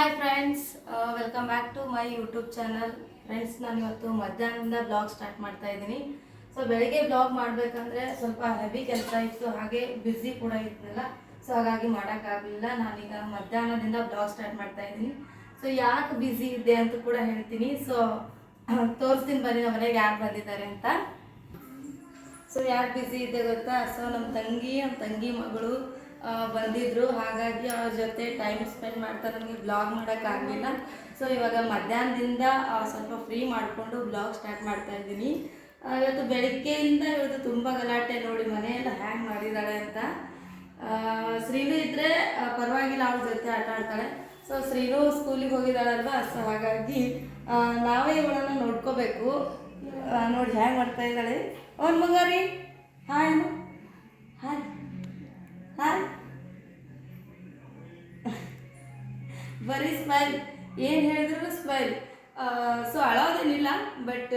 Hi friends welcome back to my YouTube channel friends ನಾನು ಇವತ್ತು ಮಧ್ಯಾಹ್ನದಿಂದ ಬ್ಲಾಗ್ ಸ್ಟಾರ್ಟ್ ಮಾಡ್ತಾ ಇದ್ದೀನಿ. ಸೊ ಬೆಳಗ್ಗೆ ಬ್ಲಾಗ್ ಮಾಡಬೇಕಂದ್ರೆ ಸ್ವಲ್ಪ ಹೆವಿ ಕೆಲಸ ಇತ್ತು. ಹಾಗೆ ಬ್ಯುಸಿ ಕೂಡ ಇತ್ತಲ್ಲ ಸೊ ಹಾಗಾಗಿ ಮಾಡೋಕ್ಕಾಗಲಿಲ್ಲ. ನಾನೀಗ ಮಧ್ಯಾಹ್ನದಿಂದ ಬ್ಲಾಗ್ ಸ್ಟಾರ್ಟ್ ಮಾಡ್ತಾ ಇದ್ದೀನಿ. ಸೊ ಯಾಕೆ ಬ್ಯುಸಿ ಇದೆ ಅಂತ ಕೂಡ ಹೇಳ್ತೀನಿ. ಸೊ ತೋರಿಸ್ತೀನಿ ಬನ್ನಿ ನಮ್ಮ ಮನೆಗೆ ಯಾರು ಬಂದಿದ್ದಾರೆ ಅಂತ. ಸೊ ಯಾಕೆ ಬ್ಯುಸಿ ಇದೆ ಗೊತ್ತಾ? ಸೊ ನಮ್ಮ ತಂಗಿ ನಮ್ಮ ತಂಗಿ ಮಗಳು. ಬಂದಿದ್ರು. ಹಾಗಾಗಿ ಅವ್ರ ಜೊತೆ ಟೈಮ್ ಸ್ಪೆಂಡ್ ಮಾಡ್ತಾ ನನಗೆ ಬ್ಲಾಗ್ ಮಾಡೋಕ್ಕಾಗಲಿಲ್ಲ ಸೊ ಇವಾಗ ಮಧ್ಯಾಹ್ನದಿಂದ ಸ್ವಲ್ಪ ಫ್ರೀ ಮಾಡಿಕೊಂಡು ಬ್ಲಾಗ್ ಸ್ಟಾರ್ಟ್ ಮಾಡ್ತಾ ಇದ್ದೀನಿ. ಇವತ್ತು ಬೆಳಗ್ಗೆಯಿಂದ ಇವತ್ತು ತುಂಬ ಗಲಾಟೆ ನೋಡಿ ಮನೆಯೆಲ್ಲ ಹ್ಯಾಂಗ್ ಮಾಡಿದ್ದಾಳೆ ಅಂತ. ಶ್ರೀನು ಇದ್ದರೆ ಪರವಾಗಿಲ್ಲ ಅವ್ರ ಜೊತೆ ಆಟ ಆಡ್ತಾಳೆ. ಸೊ ಶ್ರೀನು ಸ್ಕೂಲಿಗೆ ಹೋಗಿದ್ದಾಳಲ್ವಾ? ಸೊ ಹಾಗಾಗಿ ನಾವೇ ಇವಳನ್ನು ನೋಡ್ಕೋಬೇಕು. ನೋಡಿ ಹ್ಯಾಂಗ್ ಮಾಡ್ತಾ ಇದ್ದಾಳೆ. ಅವ್ನ ಮಗ ರೀ? ಹಾಯ್. ಹಾಯ್. ಹಾಯ್ ಬರೀ ಸ್ಮೈಲ್ ಏನು ಹೇಳಿದ್ರು ಸ್ಮೈಲ್ ಸೊ ಅಳೋದೇನಿಲ್ಲ ಬಟ್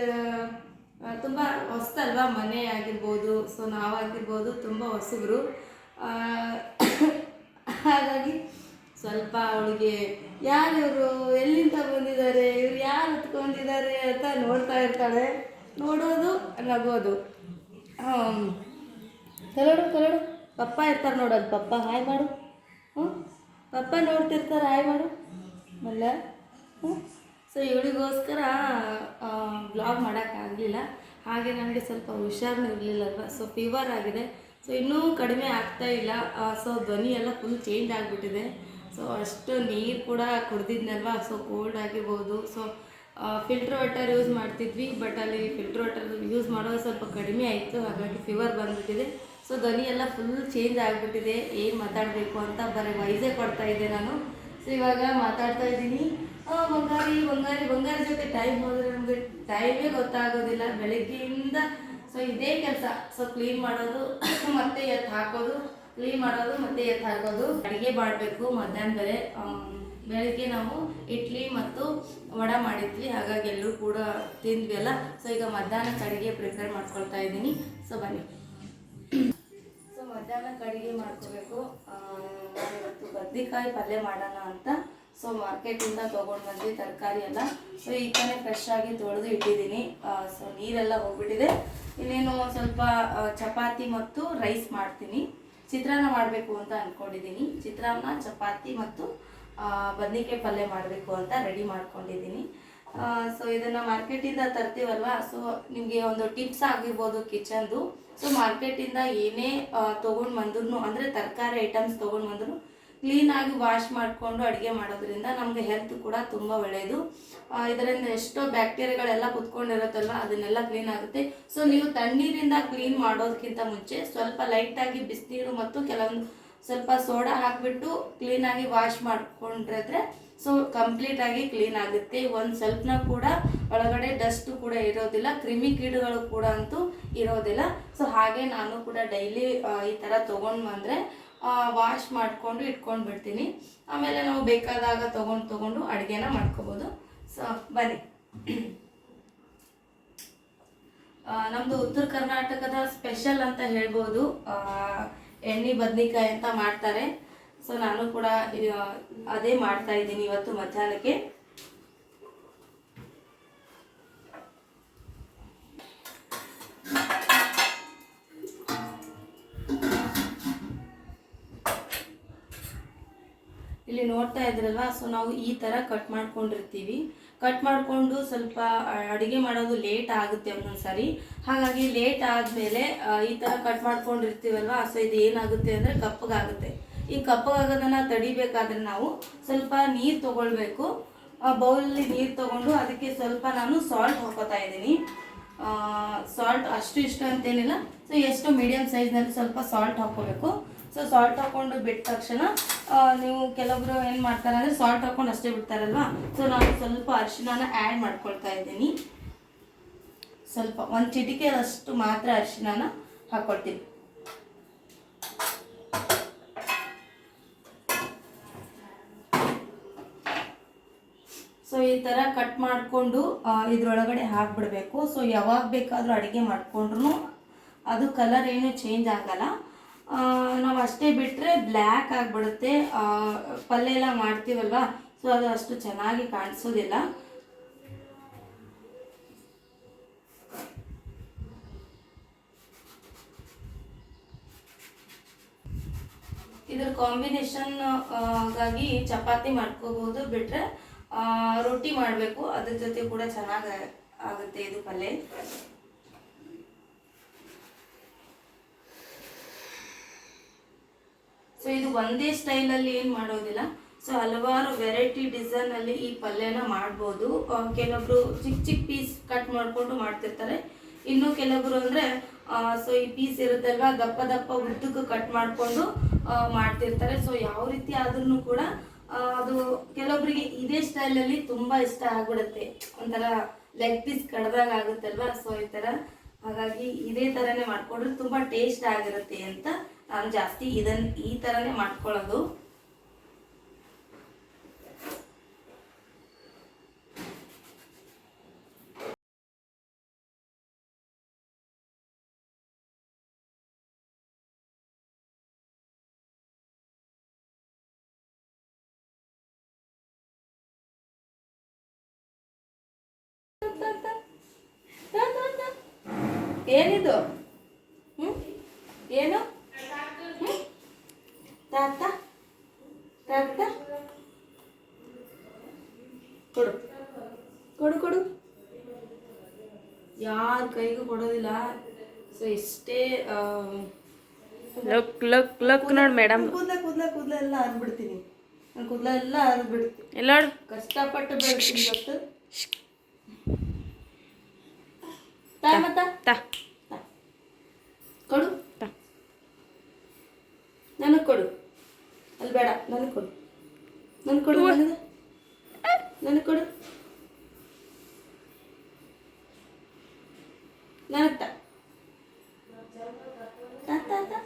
ತುಂಬ ಹೊಸ್ತಲ್ವಾ? ಮನೆ ಆಗಿರ್ಬೋದು ಸೊ ನಾವಾಗಿರ್ಬೋದು ತುಂಬ ಹೊಸಬ್ರು. ಹಾಗಾಗಿ ಸ್ವಲ್ಪ ಅವಳಿಗೆ, ಯಾರು ಇವರು? ಎಲ್ಲಿಂದ ಬಂದಿದ್ದಾರೆ? ಇವ್ರು ಯಾರು ಹತ್ಕೊಂಡಿದ್ದಾರೆ ಅಂತ ನೋಡ್ತಾ ಇರ್ತಾಳೆ. ನೋಡೋದು ನಗೋದು. ಕಲಡು ಕಲಡು ಪಪ್ಪ ಇರ್ತಾರೆ ನೋಡೋದು ಪಪ್ಪ ಹಾಯ್ ಮಾಡು. ಹ್ಞೂ ಪಪ್ಪ ನೋಡ್ತಿರ್ತಾರೆ, ಹಾಯ್ ಮಾಡು. ಮಲ್ಲ. ಹ್ಞೂ ಸೊ ಇವಳಿಗೋಸ್ಕರ ಬ್ಲಾಗ್ ಮಾಡೋಕ್ಕಾಗಲಿಲ್ಲ ಹಾಗೆ ನನಗೆ ಸ್ವಲ್ಪ ಹುಷಾರು ಇರಲಿಲ್ಲಲ್ವ? ಸೊ ಫೀವರ್ ಆಗಿದೆ. ಸೊ ಇನ್ನೂ ಕಡಿಮೆ ಆಗ್ತಾ ಇಲ್ಲ. ಸೊ ಧ್ವನಿ ಎಲ್ಲ ಫುಲ್ ಚೇಂಜ್ ಆಗಿಬಿಟ್ಟಿದೆ. ಸೊ ಅಷ್ಟು ನೀರು ಕೂಡ ಕುಡ್ದಿದ್ನಲ್ವ? ಸೊ ಕೋಲ್ಡ್ ಆಗಿರ್ಬೋದು. ಸೊ ಫಿಲ್ಟ್ರ್ ವಾಟರ್ ಯೂಸ್ ಮಾಡ್ತಿದ್ವಿ ಬಟ್ ಅಲ್ಲಿ ಫಿಲ್ಟ್ರ್ ವಾಟರ್ ಯೂಸ್ ಮಾಡೋದು ಸ್ವಲ್ಪ ಕಡಿಮೆ ಆಯಿತು. ಹಾಗಾಗಿ ಫೀವರ್ ಬಂದ್ಬಿಟ್ಟಿದೆ. ಸೊ ಧ್ವನಿ ಎಲ್ಲ ಫುಲ್ ಚೇಂಜ್ ಆಗಿಬಿಟ್ಟಿದೆ. ಏನು ಮಾತಾಡಬೇಕು ಅಂತ ಬರೀ ವೈಸೇ ಕೊಡ್ತಾ ಇದ್ದೆ ನಾನು. ಸೊ ಇವಾಗ ಮಾತಾಡ್ತಾ ಇದ್ದೀನಿ. ಬಂಗಾರಿ ಬಂಗಾರಿ ಬಂಗಾರಿ ಜೊತೆ ಟೈಮ್ ಹೋದ್ರೆ ನಮಗೆ ಟೈಮೇ ಗೊತ್ತಾಗೋದಿಲ್ಲ. ಬೆಳಗ್ಗೆಯಿಂದ ಸೊ ಇದೇ ಕೆಲಸ. ಸೊ ಕ್ಲೀನ್ ಮಾಡೋದು, ಮತ್ತೆ ಎತ್ತು ಹಾಕೋದು ಕ್ಲೀನ್ ಮಾಡೋದು, ಮತ್ತೆ ಎತ್ತು ಹಾಕೋದು. ಅಡುಗೆ ಮಾಡಬೇಕು, ಮಧ್ಯಾಹ್ನ ಬೇರೆ. ಬೆಳಗ್ಗೆ ನಾವು ಇಡ್ಲಿ ಮತ್ತು ವಡ ಮಾಡಿದ್ವಿ. ಹಾಗಾಗಿ ಎಲ್ಲರೂ ಕೂಡ ತಿಂದ್ವಿ ಅಲ್ಲ. ಸೊ ಈಗ ಮಧ್ಯಾಹ್ನಕ್ಕೆ ಅಡುಗೆ ಪ್ರಿಪೇರ್ ಮಾಡ್ಕೊಳ್ತಾ ಇದ್ದೀನಿ. ಸೊ ಬನ್ನಿ. ಮಧ್ಯಾಹ್ನಕ್ಕೆ ಅಡುಗೆ ಮಾಡ್ಕೋಬೇಕು. ಇವತ್ತು ಬದ್ನಿಕಾಯಿ ಪಲ್ಯ ಮಾಡೋಣ ಅಂತ. ಸೊ ಮಾರ್ಕೆಟಿಂದ ತೊಗೊಂಡು ಬಂದ್ವಿ ತರಕಾರಿ ಎಲ್ಲ. ಸೊ ಈ ಕಡೆ ಫ್ರೆಶ್ ಆಗಿ ತೊಳೆದು ಇಟ್ಟಿದ್ದೀನಿ. ಸೊ ನೀರೆಲ್ಲ ಹೋಗ್ಬಿಟ್ಟಿದೆ. ಇನ್ನೇನು ಸ್ವಲ್ಪ ಚಪಾತಿ ಮತ್ತು ರೈಸ್ ಮಾಡ್ತೀನಿ. ಚಿತ್ರಾನ್ನ ಮಾಡಬೇಕು ಅಂತ ಅಂದ್ಕೊಂಡಿದ್ದೀನಿ ಚಿತ್ರಾನ್ನ, ಚಪಾತಿ ಮತ್ತು ಬದ್ನಿಕಾಯಿ ಪಲ್ಯ ಮಾಡಬೇಕು ಅಂತ ರೆಡಿ ಮಾಡ್ಕೊಂಡಿದ್ದೀನಿ. ಸೊ ಇದನ್ನು ಮಾರ್ಕೆಟಿಂದ ತರ್ತೀವಲ್ವಾ? ಸೊ ನಿಮಗೆ ಒಂದು ಟಿಪ್ಸ್ ಆಗಿರ್ಬೋದು ಕಿಚನ್ದು ಸೊ ಮಾರ್ಕೆಟಿಂದ ಏನೇ ತೊಗೊಂಡು ಬಂದ್ರು ಅಂದರೆ ತರಕಾರಿ ಐಟಮ್ಸ್ ತೊಗೊಂಡು ಬಂದ್ರು ಕ್ಲೀನಾಗಿ ವಾಶ್ ಮಾಡಿಕೊಂಡು ಅಡುಗೆ ಮಾಡೋದ್ರಿಂದ ನಮಗೆ ಹೆಲ್ತ್ ಕೂಡ ತುಂಬ ಒಳ್ಳೆಯದು ಇದರಿಂದ ಎಷ್ಟೋ ಬ್ಯಾಕ್ಟೀರಿಯಾಗಳೆಲ್ಲ ಕುತ್ಕೊಂಡಿರುತ್ತಲ್ಲ ಅದನ್ನೆಲ್ಲ ಕ್ಲೀನ್ ಆಗುತ್ತೆ. ಸೊ ನೀವು ತಣ್ಣೀರಿಂದ ಕ್ಲೀನ್ ಮಾಡೋದಕ್ಕಿಂತ ಮುಂಚೆ ಸ್ವಲ್ಪ ಲೈಟಾಗಿ ಬಿಸಿನೀರು ಮತ್ತು ಕೆಲವೊಂದು ಸ್ವಲ್ಪ ಸೋಡಾ ಹಾಕಿಬಿಟ್ಟು ಕ್ಲೀನಾಗಿ ವಾಶ್ ಮಾಡ್ಕೊಂಡಿದ್ರೆ ಸೊ ಕಂಪ್ಲೀಟಾಗಿ ಕ್ಲೀನ್ ಆಗುತ್ತೆ. ಒಂದು ಸ್ವಲ್ಪನ ಕೂಡ ಒಳಗಡೆ ಡಸ್ಟ್ ಕೂಡ ಇರೋದಿಲ್ಲ, ಕ್ರಿಮಿ ಕೀಡುಗಳು ಕೂಡ ಅಂತೂ ಇರೋದಿಲ್ಲ. ಸೊ ಹಾಗೆ ನಾನು ಕೂಡ ಡೈಲಿ ಈ ಥರ ತೊಗೊಂಡು ಬಂದರೆ ವಾಶ್ ಮಾಡಿಕೊಂಡು ಇಟ್ಕೊಂಡು ಬಿಡ್ತೀನಿ. ಆಮೇಲೆ ನಾವು ಬೇಕಾದಾಗ ತೊಗೊಂಡು ತೊಗೊಂಡು ಅಡುಗೆನ ಮಾಡ್ಕೋಬೋದು. ಸೊ ಬನ್ನಿ. ನಮ್ಮದು ಉತ್ತರ ಕರ್ನಾಟಕದ ಸ್ಪೆಷಲ್ ಅಂತ ಹೇಳ್ಬೋದು. ಎಣ್ಣೆ, ಬದ್ನಿಕಾಯಿ ಅಂತ ಮಾಡ್ತಾರೆ. ಸೊ ನಾನು ಕೂಡ ಅದೇ ಮಾಡ್ತಾ ಇದ್ದೀನಿ ಇವತ್ತು ಮಧ್ಯಾಹ್ನಕ್ಕೆ. ಇಲ್ಲಿ ನೋಡ್ತಾ ಇದ್ರಲ್ವಾ? ಸೊ ನಾವು ಈ ಥರ ಕಟ್ ಮಾಡ್ಕೊಂಡಿರ್ತೀವಿ. ಕಟ್ ಮಾಡಿಕೊಂಡು ಸ್ವಲ್ಪ ಅಡುಗೆ ಮಾಡೋದು ಲೇಟ್ ಆಗುತ್ತೆ ಒಂದೊಂದ್ಸರಿ. ಹಾಗಾಗಿ ಲೇಟ್ ಆದಮೇಲೆ ಈ ಥರ ಕಟ್ ಮಾಡ್ಕೊಂಡಿರ್ತೀವಲ್ವಾ? ಸೊ ಇದು ಏನಾಗುತ್ತೆ ಅಂದರೆ ಕಪ್ಪಗಾಗುತ್ತೆ ಈ ಕಪ್ಪಗಾಗೋದನ್ನು ತಡಿಬೇಕಾದ್ರೆ ನಾವು ಸ್ವಲ್ಪ ನೀರು ತೊಗೊಳ್ಬೇಕು. ಬೌಲಲ್ಲಿ ನೀರು ತೊಗೊಂಡು ಅದಕ್ಕೆ ಸ್ವಲ್ಪ ನಾನು ಸಾಲ್ಟ್ ಹಾಕೋತಾ ಇದ್ದೀನಿ. ಸಾಲ್ಟ್ ಅಷ್ಟು ಇಷ್ಟು ಅಂತೇನಿಲ್ಲ. ಸೊ ಎಷ್ಟು ಮೀಡಿಯಮ್ ಸೈಜ್ನಲ್ಲಿ ಸ್ವಲ್ಪ ಸಾಲ್ಟ್ ಹಾಕ್ಕೋಬೇಕು ಸೊ ಸಾಲ್ಟ್ ಹಾಕ್ಕೊಂಡು ಬಿಟ್ಟ ತಕ್ಷಣ ನೀವು ಕೆಲವೊಬ್ರು ಏನು ಮಾಡ್ತಾರೆ ಅಂದರೆ ಸಾಲ್ಟ್ ಹಾಕ್ಕೊಂಡು ಅಷ್ಟೇ ಬಿಡ್ತಾರಲ್ವಾ? ಸೊ ನಾನು ಸ್ವಲ್ಪ ಅರಿಶಿಣನ ಆ್ಯಡ್ ಮಾಡ್ಕೊಳ್ತಾ ಇದ್ದೀನಿ. ಸ್ವಲ್ಪ, ಒಂದು ಚಿಟಿಕೆಯಷ್ಟು ಮಾತ್ರ ಅರಿಶಿನ ಹಾಕ್ಕೊಳ್ತೀನಿ ಥರ ಕಟ್ ಮಾಡಿಕೊಂಡು ಇದ್ರೊಳಗಡೆ ಹಾಕ್ಬಿಡ್ಬೇಕು. ಸೊ ಯಾವಾಗ ಬೇಕಾದರೂ ಅಡುಗೆ ಮಾಡಿಕೊಂಡ್ರು ಅದು ಕಲರ್ ಏನು ಚೇಂಜ್ ಆಗಲ್ಲ. ನಾವು ಅಷ್ಟೇ ಬಿಟ್ಟರೆ ಬ್ಲ್ಯಾಕ್ ಆಗಿಬಿಡುತ್ತೆ. ಪಲ್ಯ ಎಲ್ಲ ಮಾಡ್ತೀವಲ್ವಾ? ಸೊ ಅದು ಅಷ್ಟು ಚೆನ್ನಾಗಿ ಕಾಣಿಸೋದಿಲ್ಲ. ಇದ್ರ ಕಾಂಬಿನೇಷನ್ಗಾಗಿ ಚಪಾತಿ ಮಾಡ್ಕೋಬಹುದು. ಬಿಟ್ರೆ ರೊಟ್ಟಿ ಮಾಡಬೇಕು. ಅದ್ರ ಜೊತೆ ಕೂಡ ಚೆನ್ನಾಗಿ ಆಗುತ್ತೆ ಇದು ಪಲ್ಯ ಸೊ ಇದು ಒಂದೇ ಸ್ಟೈಲಲ್ಲಿ ಏನು ಮಾಡೋದಿಲ್ಲ. ಸೊ ಹಲವಾರು ವೆರೈಟಿ ಡಿಸೈನಲ್ಲಿ ಈ ಪಲ್ಯನ ಮಾಡ್ಬೋದು. ಕೆಲವೊಬ್ರು ಚಿಕ್ಕ ಚಿಕ್ಕ ಪೀಸ್ ಕಟ್ ಮಾಡ್ಕೊಂಡು ಮಾಡ್ತಿರ್ತಾರೆ. ಇನ್ನು ಕೆಲವೊಬ್ರು ಅಂದರೆ ಸೊ ಈ ಪೀಸ್ ಇರುತ್ತಲ್ವಾ, ದಪ್ಪ ದಪ್ಪ ಉದ್ದಕ್ಕೆ ಕಟ್ ಮಾಡಿಕೊಂಡು ಮಾಡ್ತಿರ್ತಾರೆ. ಸೊ ಯಾವ ರೀತಿ ಆದ್ರೂ ಕೂಡ ಅದು ಕೆಲವೊಬ್ಬರಿಗೆ ಇದೇ ಸ್ಟೈಲಲ್ಲಿ ತುಂಬಾ ಇಷ್ಟ ಆಗ್ಬಿಡುತ್ತೆ. ಒಂಥರ ಲೆಗ್ ಪೀಸ್ ಕಡ್ದಾಗ ಆಗುತ್ತಲ್ವಾ? ಸೊ ಈ ತರ. ಹಾಗಾಗಿ ಇದೇ ತರನೇ ಮಾಡ್ಕೊಂಡ್ರೆ ತುಂಬಾ ಟೇಸ್ಟ್ ಆಗಿರುತ್ತೆ ಅಂತ ನಾನು ಜಾಸ್ತಿ ಇದನ್ ಈ ತರನೇ ಮಾಡ್ಕೊಳ್ಳೋದು. ಏನಿದು? ಹ್ಞೂ ಏನು? ತಾತ? ತಾತ? ಕೊಡು. ಕೊಡು ಕೊಡು. ಯಾರ ಕೈಗೂ ಕೊಡೋದಿಲ್ಲ. ಸೊ ಇಷ್ಟೇ ಲಕ್ ಲಕ್ ಲಕ್ ನೋಡಿ ಮೇಡಮ್ ಕೂದಲ ಕೂದಲ ಕೂದಲ ಎಲ್ಲ ಹರಿಬಿಡ್ತೀನಿ ನಾನು ಕೂದಲ ಎಲ್ಲ ಹರಿಬಿಡ್ತೀನಿ ಎಲ್ಲ ಕಷ್ಟಪಟ್ಟು ಬೆಳ್ತೀನಿ ಗೊತ್ತು ತಾ ಮತ್ತ ತಾ ತಾ. ಕೊಡು ತಾ ನನಗೆ ಕೊಡು ಅಲ್ಲಿ ಬೇಡ ನನಗೆ ಕೊಡು ನನಗೆ ಕೊಡು ನನಗೆ ನನಗೆ ಕೊಡು ನನಗೆ ತಾ ತಾ, ತಾ, ತಾ.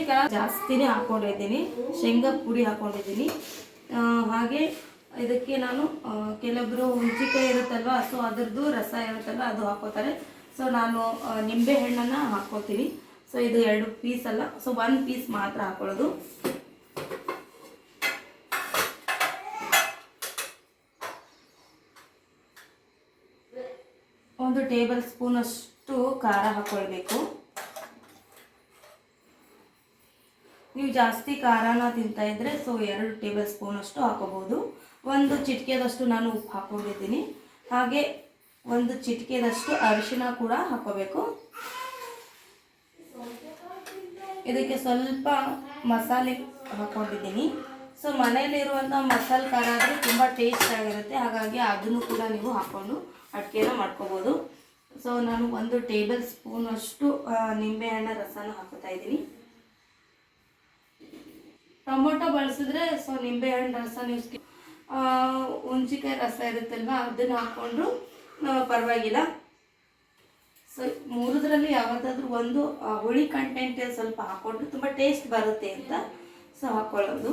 ಈಗ ಜಾಸ್ತಿನೇ ಹಾಕೊಂಡಿದ್ದೀನಿ ಶೇಂಗಾ ಪುಡಿ ಹಾಕೊಂಡಿದ್ದೀನಿ ಆ, ಹಾಗೆ ಇದಕ್ಕೆ ನಾನು ಕೆಲವೊಬ್ಬರು ಹುಂಚಿಕಾಯಿ ಇರುತ್ತಲ್ವ ಸೊ ಅದರದ್ದು ರಸ ಇರುತ್ತಲ್ವ ಅದು ಹಾಕೋತಾರೆ ಸೊ ನಾನು ನಿಂಬೆ ಹಣ್ಣನ್ನು ಹಾಕೋತೀನಿ ಸೊ ಇದು ಎರಡು ಪೀಸ್ ಅಲ್ಲ ಸೊ ಒನ್ ಪೀಸ್ ಮಾತ್ರ ಹಾಕೊಳ್ಳೋದು. ಒಂದು ಟೇಬಲ್ ಸ್ಪೂನ್ ಅಷ್ಟು ಖಾರ ಹಾಕೊಳ್ಬೇಕು ಜಾಸ್ತಿ ಖಾರನ ತಿಂತಾ ಇದ್ರೆ ಸೊ ಎರಡು ಟೇಬಲ್ ಸ್ಪೂನ್ ಅಷ್ಟು ಹಾಕೋಬಹುದು ಒಂದು ಚಿಟಿಕೆದಷ್ಟು ನಾನು ಉಪ್ಪು ಹಾಕೊಂಡಿದ್ದೀನಿ. ಹಾಗೆ ಒಂದು ಚಿಟಿಕೆದಷ್ಟು ಅರಿಶಿನ ಕೂಡ ಹಾಕೋಬೇಕು. ಇದಕ್ಕೆ ಸ್ವಲ್ಪ ಮಸಾಲೆ ಹಾಕೊಂಡಿದ್ದೀನಿ. ಸೊ ಮನೆಯಲ್ಲಿರುವಂಥ ಮಸಾಲೆ ಖಾರ ಆದರೆ ತುಂಬ ಟೇಸ್ಟ್ ಆಗಿರುತ್ತೆ. ಹಾಗಾಗಿ ಅದನ್ನು ಕೂಡ ನೀವು ಹಾಕ್ಕೊಂಡು ಅಡುಗೆನ ಮಾಡ್ಕೋಬೋದು. ಸೊ ನಾನು ಒಂದು ಟೇಬಲ್ ಸ್ಪೂನ್ ಅಷ್ಟು ನಿಂಬೆಹಣ್ಣ ರಸನ ಹಾಕೋತಾ ಇದ್ದೀನಿ. ಟೊಮೊಟೊ ಬಳಸಿದ್ರೆ ಸೊ ನಿಂಬೆಹಣ್ಣು ರಸ ನೀವು ಹುಣ್ಚಿಕಾಯಿ ರಸ ಇರುತ್ತಲ್ವ, ಅದನ್ನು ಹಾಕ್ಕೊಂಡ್ರು ಪರವಾಗಿಲ್ಲ. ಸೊ ಮೂರದ್ರಲ್ಲಿ ಯಾವುದಾದ್ರೂ ಒಂದು ಹುಳಿ ಕಂಟೆಂಟ್ ಸ್ವಲ್ಪ ಹಾಕ್ಕೊಂಡ್ರೆ ತುಂಬ ಟೇಸ್ಟ್ ಬರುತ್ತೆ ಅಂತ ಸೊ ಹಾಕ್ಕೊಳ್ಳೋದು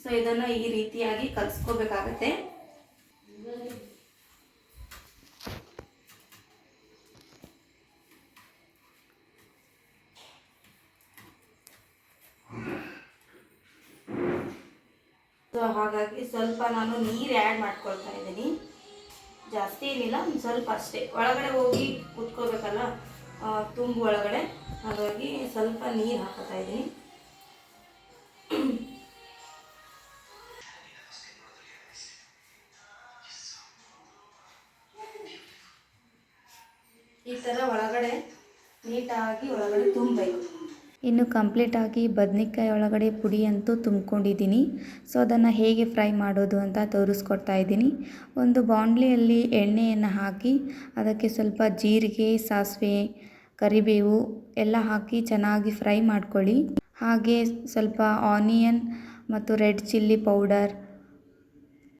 ಸೊ ಇದನ್ನು ಈ ರೀತಿಯಾಗಿ ಕಲಿಸ್ಕೋಬೇಕಾಗತ್ತೆ ಸೊ ಹಾಗಾಗಿ ಸ್ವಲ್ಪ ನಾನು ನೀರು ಆ್ಯಡ್ ಮಾಡ್ಕೊಳ್ತಾ ಇದ್ದೀನಿ. ಜಾಸ್ತಿ ಏನಿಲ್ಲ, ಒಂದು ಸ್ವಲ್ಪ ಅಷ್ಟೇ. ಒಳಗಡೆ ಹೋಗಿ ಕುತ್ಕೋಬೇಕಲ್ಲ ತುಂಬು ಒಳಗಡೆ. ಹಾಗಾಗಿ ಸ್ವಲ್ಪ ನೀರು ಹಾಕೋತಾ ಇದ್ದೀನಿ. ಈ ಥರ ಒಳಗಡೆ ನೀಟಾಗಿ ಒಳಗಡೆ ತುಂಬಬೇಕು. ಇನ್ನು ಕಂಪ್ಲೀಟಾಗಿ ಬದನೆಕಾಯಿ ಒಳಗಡೆ ಪುಡಿ ಅಂತೂ ತುಂಬ್ಕೊಂಡಿದ್ದೀನಿ. ಸೊ, ಅದನ್ನು ಹೇಗೆ ಫ್ರೈ ಮಾಡೋದು ಅಂತ ತೋರಿಸ್ಕೊಡ್ತಾ ಇದ್ದೀನಿ. ಒಂದು ಬಾಂಡ್ಲಿಯಲ್ಲಿ ಎಣ್ಣೆಯನ್ನು ಹಾಕಿ, ಅದಕ್ಕೆ ಸ್ವಲ್ಪ ಜೀರಿಗೆ, ಸಾಸಿವೆ, ಕರಿಬೇವು ಎಲ್ಲ ಹಾಕಿ ಚೆನ್ನಾಗಿ ಫ್ರೈ ಮಾಡ್ಕೊಳ್ಳಿ. ಹಾಗೆ ಸ್ವಲ್ಪ ಆನಿಯನ್ ಮತ್ತು ರೆಡ್ ಚಿಲ್ಲಿ ಪೌಡರ್,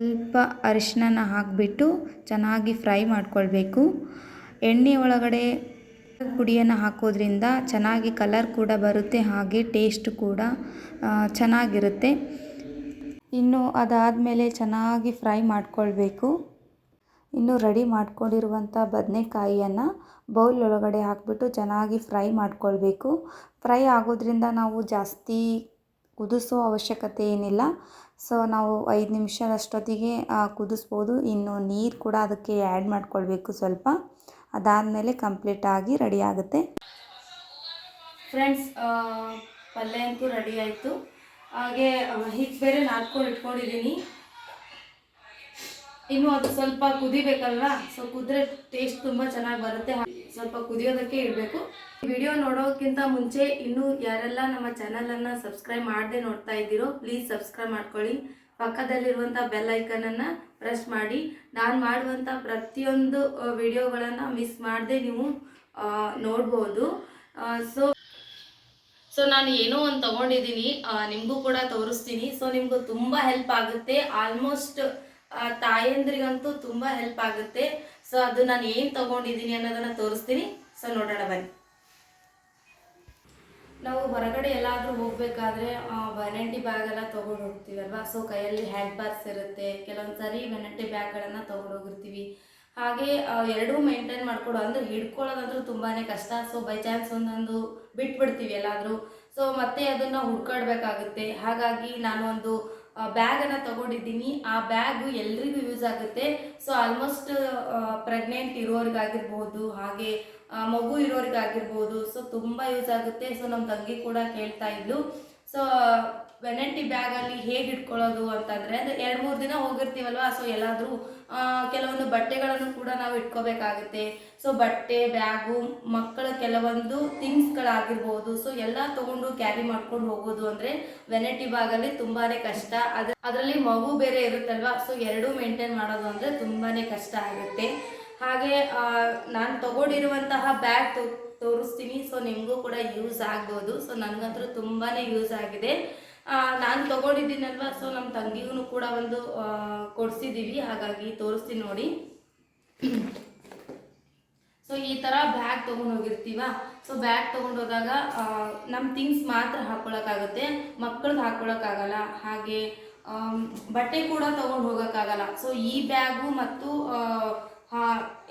ಸ್ವಲ್ಪ ಅರಿಶಿನ ಹಾಕಿಬಿಟ್ಟು ಚೆನ್ನಾಗಿ ಫ್ರೈ ಮಾಡ್ಕೊಳ್ಬೇಕು. ಎಣ್ಣೆ ಒಳಗಡೆ ಪುಡಿಯನ್ನು ಹಾಕೋದ್ರಿಂದ ಚೆನ್ನಾಗಿ ಕಲರ್ ಕೂಡ ಬರುತ್ತೆ, ಹಾಗೆ ಟೇಸ್ಟ್ ಕೂಡ ಚೆನ್ನಾಗಿರುತ್ತೆ. ಇನ್ನು ಅದಾದಮೇಲೆ ಚೆನ್ನಾಗಿ ಫ್ರೈ ಮಾಡಿಕೊಳ್ಬೇಕು. ಇನ್ನು ರೆಡಿ ಮಾಡ್ಕೊಂಡಿರುವಂಥ ಬದನೆಕಾಯಿಯನ್ನು ಬೌಲ್ ಒಳಗಡೆ ಹಾಕಿಬಿಟ್ಟು ಚೆನ್ನಾಗಿ ಫ್ರೈ ಮಾಡ್ಕೊಳ್ಬೇಕು. ಫ್ರೈ ಆಗೋದ್ರಿಂದ ನಾವು ಜಾಸ್ತಿ ಕುದಿಸೋ ಅವಶ್ಯಕತೆ ಏನಿಲ್ಲ. ಸೊ ನಾವು ಐದು ನಿಮಿಷದಷ್ಟೊತ್ತಿಗೆ ಕುದಿಸ್ಬೋದು. ಇನ್ನು ನೀರು ಕೂಡ ಅದಕ್ಕೆ ಆ್ಯಡ್ ಮಾಡ್ಕೊಳ್ಬೇಕು ಸ್ವಲ್ಪ. ಅದಾದಮೇಲೆ ಕಂಪ್ಲೀಟಾಗಿ ರೆಡಿ ಆಗುತ್ತೆ. ಫ್ರೆಂಡ್ಸ್ ಪಲ್ಯ ಅಂತೂ ರೆಡಿ ಆಯಿತು. ಹಾಗೆ ಹೀಗೆ ಬೇರೆ ನಾದ್ಕೊಂಡು ಇಟ್ಕೊಂಡಿದ್ದೀನಿ ಇನ್ನು ಅದು ಸ್ವಲ್ಪ ಕುದಿಬೇಕಲ್ವಾ? ಸೊ ಕುದ್ರೆ ಟೇಸ್ಟ್ ತುಂಬ ಚೆನ್ನಾಗಿ ಬರುತ್ತೆ. ಸ್ವಲ್ಪ ಕುದಿಯೋದಕ್ಕೆ ಇಡಬೇಕು. ವಿಡಿಯೋ ನೋಡೋಕ್ಕಿಂತ ಮುಂಚೆ ಇನ್ನೂ ಯಾರೆಲ್ಲ ನಮ್ಮ ಚಾನಲನ್ನು ಸಬ್ಸ್ಕ್ರೈಬ್ ಮಾಡದೆ ನೋಡ್ತಾ ಇದ್ದೀರೋ ಪ್ಲೀಸ್ ಸಬ್ಸ್ಕ್ರೈಬ್ ಮಾಡ್ಕೊಳ್ಳಿ. ಪಕ್ಕದಲ್ಲಿರುವಂಥ ಬೆಲ್ ಐಕನನ್ನು ಪ್ರೆಸ್ ಮಾಡಿ. ನಾನು ಮಾಡುವಂಥ ಪ್ರತಿಯೊಂದು ವಿಡಿಯೋಗಳನ್ನು ಮಿಸ್ ಮಾಡದೆ ನೀವು ನೋಡ್ಬೋದು. ಸೊ ಸೊ ನಾನು ಏನೋ ಒಂದು ತಗೊಂಡಿದ್ದೀನಿ ನಿಮಗೂ ಕೂಡ ತೋರಿಸ್ತೀನಿ. ಸೊ ನಿಮಗೂ ತುಂಬ ಹೆಲ್ಪ್ ಆಗುತ್ತೆ. ಆಲ್ಮೋಸ್ಟ್ ತಾಯಂದ್ರಿಗಂತೂ ತುಂಬ ಹೆಲ್ಪ್ ಆಗುತ್ತೆ. ಸೊ ಅದು ನಾನು ಏನು ತಗೊಂಡಿದ್ದೀನಿ ಅನ್ನೋದನ್ನ ತೋರಿಸ್ತೀನಿ. ಸೊ ನೋಡೋಣ ಬನ್ನಿ. ನಾವು ಹೊರಗಡೆ ಎಲ್ಲಾದರೂ ಹೋಗಬೇಕಾದ್ರೆ ವೆನಂಟಿ ಬ್ಯಾಗ್ ಎಲ್ಲ ತೊಗೊಂಡು ಹೋಗ್ತೀವಲ್ವಾ? ಸೊ ಕೈಯಲ್ಲಿ ಹ್ಯಾಂಡ್ ಪರ್ಸ್ ಇರುತ್ತೆ. ಕೆಲವೊಂದು ಸಾರಿ ವೆನಂಟಿ ಬ್ಯಾಗ್ಗಳನ್ನು ತೊಗೊಂಡು ಹೋಗಿರ್ತೀವಿ. ಹಾಗೆ ಎರಡೂ ಮೇಂಟೈನ್ ಮಾಡ್ಕೊಡು. ಅಂದ್ರೆ ಹಿಡ್ಕೊಳ್ಳೋದಂದ್ರೂ ತುಂಬಾ ಕಷ್ಟ. ಸೊ ಬೈ ಚಾನ್ಸ್ ಒಂದೊಂದು ಬಿಟ್ಬಿಡ್ತೀವಿ ಎಲ್ಲಾದರೂ. ಸೊ ಮತ್ತೆ ಅದನ್ನು ಹುಡ್ಕಾಡ್ಬೇಕಾಗುತ್ತೆ. ಹಾಗಾಗಿ ನಾನು ಒಂದು ಬ್ಯಾಗನ್ನು ತಗೊಂಡಿದ್ದೀನಿ. ಆ ಬ್ಯಾಗು ಎಲ್ರಿಗೂ ಯೂಸ್ ಆಗುತ್ತೆ. ಸೊ ಆಲ್ಮೋಸ್ಟ್ ಪ್ರೆಗ್ನೆಂಟ್ ಇರೋರಿಗಾಗಿರ್ಬೋದು, ಹಾಗೆ ಮಗು ಇರೋರಿಗಾಗಿರ್ಬೋದು ಸೊ ತುಂಬ ಯೂಸ್ ಆಗುತ್ತೆ. ಸೊ ನಮ್ಮ ತಂಗಿ ಕೂಡ ಕೇಳ್ತಾ ಇದ್ಲು. ಸೊ ವೆನಂಟಿ ಬ್ಯಾಗಲ್ಲಿ ಹೇಗೆ ಇಟ್ಕೊಳ್ಳೋದು ಅಂತಂದರೆ ಅಂದರೆ ಎರಡು ಮೂರು ದಿನ ಹೋಗಿರ್ತೀವಲ್ವ? ಸೊ ಎಲ್ಲಾದರೂ ಕೆಲವೊಂದು ಬಟ್ಟೆಗಳನ್ನು ಕೂಡ ನಾವು ಇಟ್ಕೋಬೇಕಾಗುತ್ತೆ. ಸೊ ಬಟ್ಟೆ, ಬ್ಯಾಗು, ಮಕ್ಕಳ ಕೆಲವೊಂದು ಥಿಂಗ್ಸ್ಗಳಾಗಿರ್ಬೋದು. ಸೊ ಎಲ್ಲ ತಗೊಂಡು ಕ್ಯಾರಿ ಮಾಡ್ಕೊಂಡು ಹೋಗೋದು ಅಂದರೆ ವೆನೈಟಿ ಬ್ಯಾಗಲ್ಲಿ ತುಂಬಾ ಕಷ್ಟ. ಅದ್ರ, ಅದರಲ್ಲಿ ಮಗು ಬೇರೆ ಇರುತ್ತಲ್ವಾ? ಸೊ ಎರಡೂ ಮೇಂಟೈನ್ ಮಾಡೋದು ಅಂದರೆ ತುಂಬಾ ಕಷ್ಟ ಆಗುತ್ತೆ. ಹಾಗೆ ನಾನು ತಗೊಂಡಿರುವಂತಹ ಬ್ಯಾಗ್ ತೋರಿಸ್ತೀನಿ. ಸೊ ನಿಮಗೂ ಕೂಡ ಯೂಸ್ ಆಗ್ಬೋದು. ಸೊ ನನಗಂತೂ ತುಂಬಾ ಯೂಸ್ ಆಗಿದೆ. ನಾನು ತಗೊಂಡಿದ್ದೀನಲ್ವಾ? ಸೊ ನಮ್ಮ ತಂಗಿಗೂ ಕೂಡ ಒಂದು ಕೊಡಿಸಿದ್ದೀವಿ ಹಾಗಾಗಿ ತೋರಿಸ್ತೀನಿ ನೋಡಿ. ಸೊ ಈ ಥರ ಬ್ಯಾಗ್ ತೊಗೊಂಡು ಹೋಗಿರ್ತೀವ? ಸೊ ಬ್ಯಾಗ್ ತೊಗೊಂಡು ಹೋದಾಗ ನಮ್ಮ ಥಿಂಗ್ಸ್ ಮಾತ್ರ ಹಾಕ್ಕೊಳಕ್ಕಾಗುತ್ತೆ ಮಕ್ಕಳದ್ದು ಹಾಕ್ಕೊಳಕ್ಕಾಗಲ್ಲ ಹಾಗೆ ಬಟ್ಟೆ ಕೂಡ ತೊಗೊಂಡು ಹೋಗೋಕ್ಕಾಗಲ್ಲ. ಸೊ ಈ ಬ್ಯಾಗು ಮತ್ತು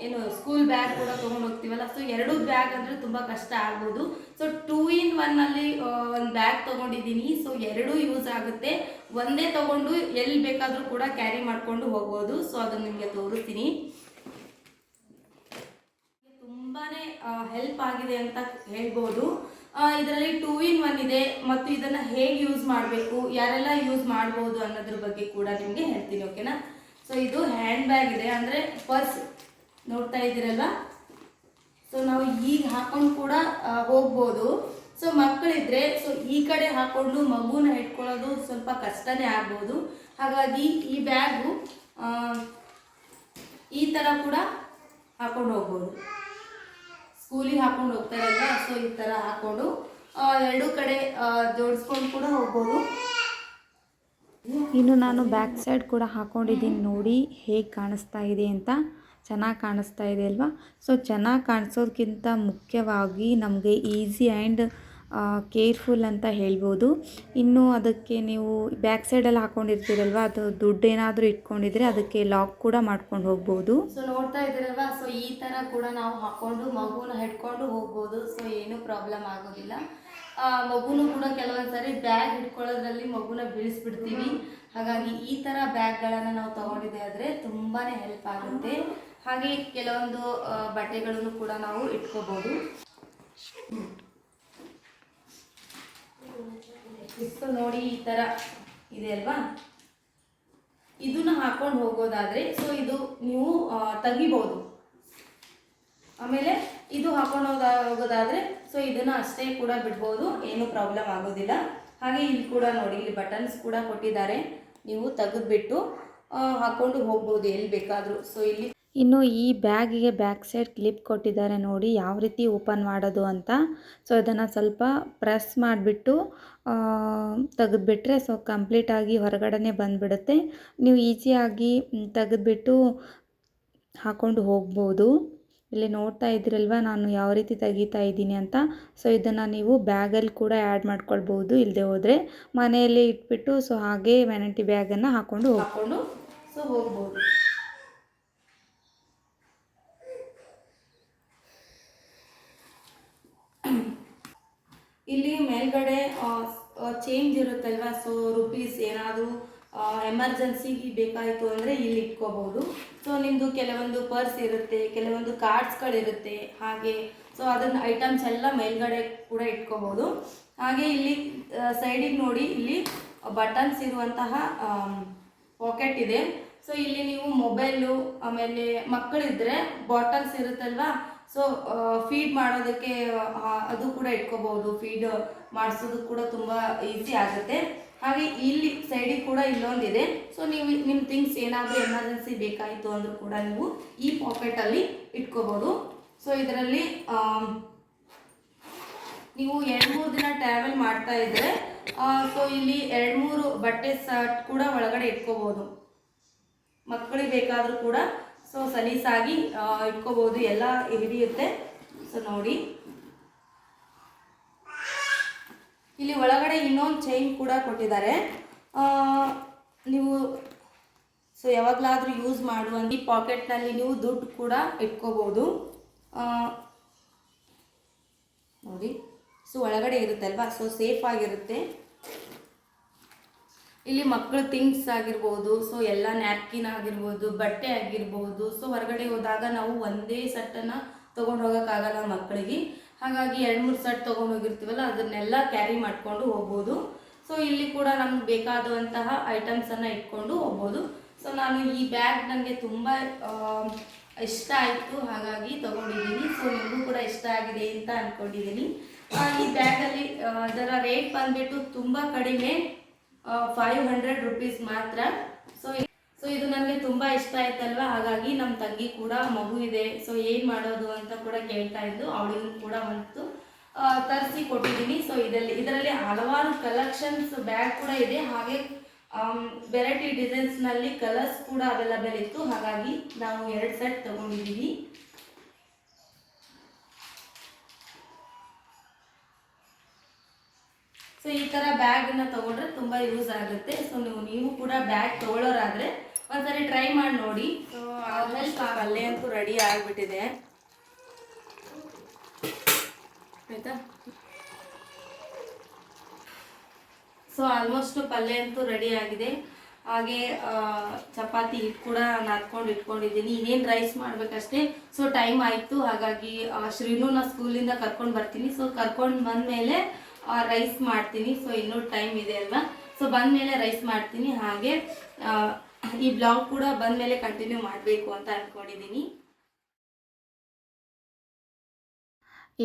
ಏನು ಸ್ಕೂಲ್ ಬ್ಯಾಗ್ ಕೂಡ ತೊಗೊಂಡು ಹೋಗ್ತೀವಲ್ಲ? ಸೊ ಎರಡು ಬ್ಯಾಗ್ ಅಂದರೆ ತುಂಬ ಕಷ್ಟ ಆಗ್ಬೋದು. ಸೊ ಟೂ ಇನ್ ಒನ್ನಲ್ಲಿ ಒಂದು ಬ್ಯಾಗ್ ತೊಗೊಂಡಿದ್ದೀನಿ. ಸೊ ಎರಡೂ ಯೂಸ್ ಆಗುತ್ತೆ. ಒಂದೇ ತೊಗೊಂಡು ಎಲ್ಲಿ ಬೇಕಾದರೂ ಕೂಡ ಕ್ಯಾರಿ ಮಾಡಿಕೊಂಡು ಹೋಗ್ಬೋದು. ಸೊ ಅದನ್ನು ನಿಮಗೆ ತೋರಿಸ್ತೀನಿ. ತುಂಬಾ ಹೆಲ್ಪ್ ಆಗಿದೆ ಅಂತ ಹೇಳ್ಬೋದು. ಇದರಲ್ಲಿ ಟೂ ಇನ್ ಒನ್ ಇದೆ. ಮತ್ತು ಇದನ್ನು ಹೇಗೆ ಯೂಸ್ ಮಾಡಬೇಕು? ಯಾರೆಲ್ಲ ಯೂಸ್ ಮಾಡ್ಬೋದು ಅನ್ನೋದ್ರ ಬಗ್ಗೆ ಕೂಡ ನಿಮಗೆ ಹೇಳ್ತೀನಿ ಓಕೆನಾ ಸೊ ಇದು ಹ್ಯಾಂಡ್ ಬ್ಯಾಗ್ ಇದೆ. ಅಂದರೆ ಪರ್ಸ್ ನೋಡ್ತಾ ಇದ್ದೀರಲ್ಲ ಸೊ ನಾವು ಈಗ ಹಾಕೊಂಡು ಕೂಡ ಹೋಗ್ಬೋದು. ಸೊ ಮಕ್ಕಳಿದ್ರೆ ಸೊ ಈ ಕಡೆ ಹಾಕೊಂಡು ಮಗುನ ಇಟ್ಕೊಳ್ಳೋದು ಸ್ವಲ್ಪ ಕಷ್ಟನೇ ಆಗ್ಬೋದು. ಹಾಗಾಗಿ ಈ ಬ್ಯಾಗು ಈ ಥರ ಕೂಡ ಹಾಕೊಂಡು ಹೋಗ್ಬೋದು. ಸ್ಕೂಲಿಗೆ ಹಾಕೊಂಡು ಹೋಗ್ತಾರಲ್ಲ ಸೊ ಈ ಥರ ಹಾಕೊಂಡು ಎರಡೂ ಕಡೆ ಜೋಡಿಸ್ಕೊಂಡು ಕೂಡ ಹೋಗ್ಬೋದು. ಇನ್ನು ನಾನು ಬ್ಯಾಕ್ ಸೈಡ್ ಕೂಡ ಹಾಕ್ಕೊಂಡಿದ್ದೀನಿ ನೋಡಿ ಹೇಗೆ ಕಾಣಿಸ್ತಾ ಇದೆ ಅಂತ. ಚೆನ್ನಾಗಿ ಕಾಣಿಸ್ತಾ ಇದೆ ಅಲ್ವಾ? ಸೊ ಚೆನ್ನಾಗಿ ಕಾಣಿಸೋದಕ್ಕಿಂತ ಮುಖ್ಯವಾಗಿ ನಮಗೆ ಈಸಿ ಆ್ಯಂಡ್ ಕೇರ್ಫುಲ್ ಅಂತ ಹೇಳ್ಬೋದು. ಇನ್ನು ಅದಕ್ಕೆ ನೀವು ಬ್ಯಾಕ್ ಸೈಡಲ್ಲಿ ಹಾಕ್ಕೊಂಡಿರ್ತೀರಲ್ವ ಅದು ದುಡ್ಡು ಏನಾದರೂ ಇಟ್ಕೊಂಡಿದ್ರೆ ಅದಕ್ಕೆ ಲಾಕ್ ಕೂಡ ಮಾಡ್ಕೊಂಡು ಹೋಗ್ಬೋದು. ಸೊ ನೋಡ್ತಾ ಇದ್ದೀರಲ್ವ? ಸೊ ಈ ಥರ ಕೂಡ ನಾವು ಹಾಕೊಂಡು ಮಗುನ ಹಿಡ್ಕೊಂಡು ಹೋಗ್ಬೋದು. ಸೊ ಏನೂ ಪ್ರಾಬ್ಲಮ್ ಆಗೋದಿಲ್ಲ. ಮಗುನು ಕೂಡ ಕೆಲವೊಂದ್ಸರಿ ಬ್ಯಾಗ್ ಇಟ್ಕೊಳ್ಳೋದ್ರಲ್ಲಿ ಮಗುನ ಬೀಳಿಸ್ಬಿಡ್ತೀವಿ. ಹಾಗಾಗಿ ಈ ಥರ ಬ್ಯಾಗ್ಗಳನ್ನು ನಾವು ತಗೊಂಡಿದ್ದೆ ಆದರೆ ತುಂಬಾ ಹೆಲ್ಪ್ ಆಗುತ್ತೆ. ಹಾಗೆ ಕೆಲವೊಂದು ಬಟ್ಟೆಗಳನ್ನು ಕೂಡ ನಾವು ಇಟ್ಕೋಬೋದು. ಇಷ್ಟು ನೋಡಿ ಈ ಥರ ಇದೆ ಅಲ್ವಾ? ಇದನ್ನ ಹಾಕೊಂಡು ಹೋಗೋದಾದ್ರೆ ಸೊ ಇದು ನೀವು ತೆಗಿಬೋದು. ಆಮೇಲೆ ಇದು ಹಾಕೊಂಡು ಹೋಗೋದಾದ್ರೆ ಸೊ ಇದನ್ನ ಅಷ್ಟೇ ಕೂಡ ಬಿಡ್ಬೋದು. ಏನು ಪ್ರಾಬ್ಲಮ್ ಆಗೋದಿಲ್ಲ. ಹಾಗೆ ಇಲ್ಲಿ ಕೂಡ ನೋಡಿ, ಇಲ್ಲಿ ಬಟನ್ಸ್ ಕೂಡ ಕೊಟ್ಟಿದ್ದಾರೆ. ನೀವು ತೆಗೆದುಬಿಟ್ಟು ಹಾಕ್ಕೊಂಡು ಹೋಗ್ಬೋದು. ಎಲ್ಲಿ ಬೇಕಾದರೂ. ಸೊ ಇಲ್ಲಿ ಇನ್ನು ಈ ಬ್ಯಾಗಿಗೆ ಬ್ಯಾಕ್ ಸೈಡ್ ಕ್ಲಿಪ್ ಕೊಟ್ಟಿದ್ದಾರೆ ನೋಡಿ, ಯಾವ ರೀತಿ ಓಪನ್ ಮಾಡೋದು ಅಂತ. ಸೊ ಇದನ್ನು ಸ್ವಲ್ಪ ಪ್ರೆಸ್ ಮಾಡಿಬಿಟ್ಟು ತೆಗೆದುಬಿಟ್ರೆ ಸೊ ಕಂಪ್ಲೀಟಾಗಿ ಹೊರಗಡೆ ಬಂದುಬಿಡುತ್ತೆ. ನೀವು ಈಸಿಯಾಗಿ ತೆಗೆದುಬಿಟ್ಟು ಹಾಕ್ಕೊಂಡು ಹೋಗ್ಬೋದು. ಇಲ್ಲಿ ನೋಡ್ತಾ ಇದ್ದೀರಲ್ವ, ನಾನು ಯಾವ ರೀತಿ ತೆಗಿತಾ ಇದ್ದೀನಿ ಅಂತ. ಸೊ ಇದನ್ನು ನೀವು ಬ್ಯಾಗಲ್ಲಿ ಕೂಡ ಆ್ಯಡ್ ಮಾಡ್ಕೊಳ್ಬೋದು ಇಲ್ಲದೆ ಹೋದರೆ ಮನೆಯಲ್ಲೇ ಇಟ್ಬಿಟ್ಟು ಸೊ ಹಾಗೆ ವ್ಯಾನಿಟಿ ಬ್ಯಾಗನ್ನು ಹಾಕ್ಕೊಂಡು ಹಾಕ್ಕೊಂಡು ಸೊ ಹೋಗ್ಬೋದು. ಇಲ್ಲಿ ಮೇಲ್ಗಡೆ ಚೇಂಜ್ ಇರುತ್ತಲ್ವಾ ಸೊ ರುಪೀಸ್ ಏನಾದರೂ ಎಮರ್ಜೆನ್ಸಿಗೆ ಬೇಕಾಯಿತು ಅಂದರೆ ಇಲ್ಲಿ ಇಟ್ಕೋಬೋದು. ಸೊ ನಿಮ್ಮದು ಕೆಲವೊಂದು ಪರ್ಸ್ ಇರುತ್ತೆ, ಕೆಲವೊಂದು ಕಾರ್ಡ್ಸ್ಗಳಿರುತ್ತೆ ಹಾಗೆ ಸೊ ಅದನ್ನ ಐಟಮ್ಸ್ ಎಲ್ಲ ಮೇಲ್ಗಡೆ ಕೂಡ ಇಟ್ಕೋಬೋದು. ಹಾಗೆ ಇಲ್ಲಿ ಸೈಡಿಗೆ ನೋಡಿ, ಇಲ್ಲಿ ಬಟನ್ಸ್ ಇರುವಂತಹ ಪಾಕೆಟ್ ಇದೆ. ಸೊ ಇಲ್ಲಿ ನೀವು ಮೊಬೈಲು ಆಮೇಲೆ ಮಕ್ಕಳಿದ್ರೆ ಬಾಟಲ್ಸ್ ಇರುತ್ತಲ್ವಾ? ಸೊ ಫೀಡ್ ಮಾಡೋದಕ್ಕೆ ಅದು ಕೂಡ ಇಟ್ಕೋಬಹುದು ಫೀಡ್ ಮಾಡಿಸೋದು ಕೂಡ ತುಂಬ ಈಸಿ ಆಗುತ್ತೆ. ಹಾಗೆ ಇಲ್ಲಿ ಸೈಡಿಗೆ ಕೂಡ ಇಲ್ಲೊಂದಿದೆ ಸೊ ನೀವು ನಿಮ್ಮ ಥಿಂಗ್ಸ್ ಏನಾದರೂ ಎಮರ್ಜೆನ್ಸಿ ಬೇಕಾಯಿತು ಅಂದರೂ ಕೂಡ ನೀವು ಈ ಪಾಕೆಟಲ್ಲಿ ಇಟ್ಕೋಬೋದು. ಸೊ ಇದರಲ್ಲಿ ನೀವು ಎರಡು ಮೂರು ದಿನ ಟ್ರಾವೆಲ್ ಮಾಡ್ತಾ ಇದ್ರೆ ಸೊ ಇಲ್ಲಿ ಎರಡು ಮೂರು ಬಟ್ಟೆ ಸಟ್ ಕೂಡ ಒಳಗಡೆ ಇಟ್ಕೋಬೋದು. ಮಕ್ಕಳಿಗೆ ಬೇಕಾದರೂ ಕೂಡ ಸೊ ಸಲೀಸಾಗಿ ಇಟ್ಕೋಬೋದು. ಎಲ್ಲ ಹಿಡಿಯುತ್ತೆ. ಸೊ ನೋಡಿ. ಇಲ್ಲಿ ಒಳಗಡೆ ಇನ್ನೊಂದು ಚೈನ್ ಕೂಡ ಕೊಟ್ಟಿದ್ದಾರೆ. ನೀವು ಸೊ ಯಾವಾಗಲಾದರೂ ಯೂಸ್ ಮಾಡುವಂಥ ಈ ಪಾಕೆಟ್ನಲ್ಲಿ ನೀವು ದುಡ್ಡು ಕೂಡ ಇಟ್ಕೋಬೋದು. ನೋಡಿ ಸೊ ಒಳಗಡೆ ಇರುತ್ತೆ ಅಲ್ವಾ? ಸೊ ಸೇಫ್ ಆಗಿರುತ್ತೆ. ಇಲ್ಲಿ ಮಕ್ಕಳ ಥಿಂಗ್ಸ್ ಆಗಿರ್ಬೋದು ಸೊ ಎಲ್ಲ ನ್ಯಾಪ್ಕಿನ್ ಆಗಿರ್ಬೋದು, ಬಟ್ಟೆ ಆಗಿರ್ಬೋದು ಸೊ ಹೊರಗಡೆ ಹೋದಾಗ ನಾವು ಒಂದೇ ಸೆಟ್ಟನ್ನು ತೊಗೊಂಡು ಹೋಗೋಕ್ಕಾಗಲ್ಲ ಮಕ್ಕಳಿಗೆ. ಹಾಗಾಗಿ ಎರಡು ಮೂರು ಸೆಟ್ ತೊಗೊಂಡು ಹೋಗಿರ್ತೀವಲ್ಲ, ಅದನ್ನೆಲ್ಲ ಕ್ಯಾರಿ ಮಾಡಿಕೊಂಡು ಹೋಗ್ಬೋದು. ಸೊ ಇಲ್ಲಿ ಕೂಡ ನಮ್ಗೆ ಬೇಕಾದಂತಹ ಐಟಮ್ಸನ್ನು ಇಟ್ಕೊಂಡು ಹೋಗ್ಬೋದು. ಸೊ ನಾನು ಈ ಬ್ಯಾಗ್ ನನಗೆ ತುಂಬ ಇಷ್ಟ ಆಯಿತು. ಹಾಗಾಗಿ ತೊಗೊಂಡಿದ್ದೀನಿ. ಸೊ ನಿಮಗೂ ಕೂಡ ಇಷ್ಟ ಆಗಿದೆ ಅಂತ ಅಂದ್ಕೊಂಡಿದ್ದೀನಿ ಈ ಬ್ಯಾಗಲ್ಲಿ ಅದರ ರೇಟ್ ಬಂದ್ಬಿಟ್ಟು ತುಂಬ ಕಡಿಮೆ ಫೈವ್ ಹಂಡ್ರೆಡ್ ರುಪೀಸ್ ಮಾತ್ರ. ಸೊ ಸೊ ಇದು ನನಗೆ ತುಂಬ ಇಷ್ಟ ಆಯ್ತಲ್ವಾ? ಹಾಗಾಗಿ ನಮ್ಮ ತಂಗಿ ಕೂಡ ಮಗು ಇದೆ. ಸೊ ಏನು ಮಾಡೋದು ಅಂತ ಕೂಡ ಕೇಳ್ತಾ ಇದ್ದು, ಅವಳಿಗೂ ಕೂಡ ಒಂದು ತರಿಸಿ ಕೊಟ್ಟಿದ್ದೀನಿ. ಸೊ ಇದರಲ್ಲಿ ಇದರಲ್ಲಿ ಹಲವಾರು ಕಲೆಕ್ಷನ್ಸ್ ಬ್ಯಾಗ್ ಕೂಡ ಇದೆ. ಹಾಗೆ ವೆರೈಟಿ ಡಿಸೈನ್ಸ್ನಲ್ಲಿ ಕಲರ್ಸ್ ಕೂಡ ಅವೈಲಬಲ್ ಇತ್ತು. ಹಾಗಾಗಿ ನಾವು ಎರಡು ಸೆಟ್ ತಗೊಂಡಿದ್ದೀವಿ ಸೊ ಈ ಥರ ಬ್ಯಾಗನ್ನು ತೊಗೊಂಡ್ರೆ ತುಂಬ ಯೂಸ್ ಆಗುತ್ತೆ. ಸೊ ನೀವು ನೀವು ಕೂಡ ಬ್ಯಾಗ್ ತಗೊಳ್ಳೋರಾದ್ರೆ ಒಂದ್ಸರಿ ಟ್ರೈ ಮಾಡಿ ನೋಡಿ. ಆಲ್ಮೋಸ್ಟ್ ಪಲ್ಯ ಅಂತೂ ರೆಡಿ ಆಗಿಬಿಟ್ಟಿದೆ. ಆಯ್ತಾ? ಸೊ ಆಲ್ಮೋಸ್ಟ್ ಪಲ್ಯ ಅಂತೂ ರೆಡಿ ಆಗಿದೆ. ಹಾಗೆ ಚಪಾತಿ ಹಿಟ್ಟು ಕೂಡ ನಾದ್ಕೊಂಡು ಇಟ್ಕೊಂಡಿದ್ದೀನಿ. ಇನ್ನೇನು ರೈಸ್ ಮಾಡಬೇಕಷ್ಟೇ. ಸೊ ಟೈಮ್ ಆಯಿತು. ಹಾಗಾಗಿ ಶ್ರೀನು ನಾ ಸ್ಕೂಲಿಂದ ಕರ್ಕೊಂಡು ಬರ್ತೀನಿ. ಸೊ ಕರ್ಕೊಂಡು ಬಂದಮೇಲೆ ರೈಸ್ ಮಾಡ್ತೀನಿ. ಸೊ ಇನ್ನೂ ಟೈಮ್ ಇದೆ ಅಲ್ವಾ? ಸೊ ಬಂದಮೇಲೆ ರೈಸ್ ಮಾಡ್ತೀನಿ. ಹಾಗೆ ಈ ಬ್ಲಾಗ್ ಕೂಡ ಬಂದಮೇಲೆ ಕಂಟಿನ್ಯೂ ಮಾಡಬೇಕು ಅಂತ ಅಂದ್ಕೊಂಡಿದ್ದೀನಿ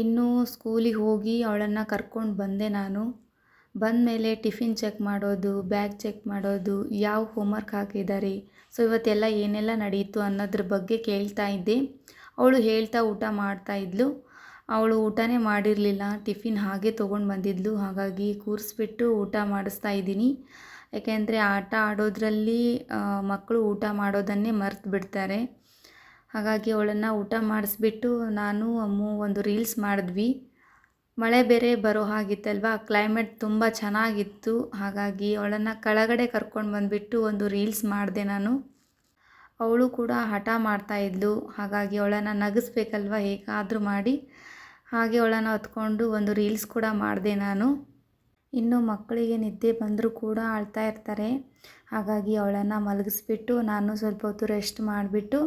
ಇನ್ನು ಸ್ಕೂಲಿಗೆ ಹೋಗಿ ಅವಳನ್ನು ಕರ್ಕೊಂಡು ಬಂದೆ ನಾನು. ಬಂದ ಮೇಲೆ ಟಿಫಿನ್ ಚೆಕ್ ಮಾಡೋದು, ಬ್ಯಾಗ್ ಚೆಕ್ ಮಾಡೋದು, ಯಾವ ಹೋಮ್ವರ್ಕ್ ಹಾಕಿದ್ದಾರೆ, ಸೊ ಇವತ್ತೆಲ್ಲ ಏನೆಲ್ಲ ನಡೀತು ಅನ್ನೋದ್ರ ಬಗ್ಗೆ ಕೇಳ್ತಾ ಇದ್ದೆ. ಅವಳು ಹೇಳ್ತಾ ಊಟ ಮಾಡ್ತಾ ಇದ್ಲು. ಅವಳು ಊಟನೇ ಮಾಡಿರಲಿಲ್ಲ, ಟಿಫಿನ್ ಹಾಗೆ ತೊಗೊಂಡು ಬಂದಿದ್ಲು. ಹಾಗಾಗಿ ಕೂರಿಸ್ಬಿಟ್ಟು ಊಟ ಮಾಡಿಸ್ತಾ ಇದ್ದೀನಿ. ಯಾಕೆಂದರೆ ಆಟ ಆಡೋದರಲ್ಲಿ ಮಕ್ಕಳು ಊಟ ಮಾಡೋದನ್ನೇ ಮರ್ತು ಬಿಡ್ತಾರೆ. ಹಾಗಾಗಿ ಅವಳನ್ನು ಊಟ ಮಾಡಿಸ್ಬಿಟ್ಟು ನಾನು, ಅಮ್ಮು ಒಂದು ರೀಲ್ಸ್ ಮಾಡಿದ್ವಿ. ಮಳೆ ಬೇರೆ ಬರೋ ಹಾಗಿತ್ತಲ್ವಾ? ಕ್ಲೈಮೇಟ್ ತುಂಬ ಚೆನ್ನಾಗಿತ್ತು. ಹಾಗಾಗಿ ಅವಳನ್ನು ಕೆಳಗಡೆ ಕರ್ಕೊಂಡು ಬಂದುಬಿಟ್ಟು ಒಂದು ರೀಲ್ಸ್ ಮಾಡಿದೆ ನಾನು. ಅವಳು ಕೂಡ ಹಠ ಮಾಡ್ತಾ ಇದ್ಲು. ಹಾಗಾಗಿ ಅವಳನ್ನು ನಗಿಸ್ಬೇಕಲ್ವ ಹೇಗಾದರೂ ಮಾಡಿ. ಹಾಗೆ ಅವಳನ್ನು ಹೊತ್ಕೊಂಡು ಒಂದು ರೀಲ್ಸ್ ಕೂಡ ಮಾಡಿದೆ ನಾನು. ಇನ್ನು ಮಕ್ಕಳಿಗೆ ನಿದ್ದೆ ಬಂದರೂ ಕೂಡ ಅಳ್ತಾ ಇರ್ತಾರೆ. ಹಾಗಾಗಿ ಅವಳನ್ನು ಮಲಗಿಸ್ಬಿಟ್ಟು ನಾನು ಸ್ವಲ್ಪ ಹೊತ್ತು ರೆಸ್ಟ್ ಮಾಡಿಬಿಟ್ಟು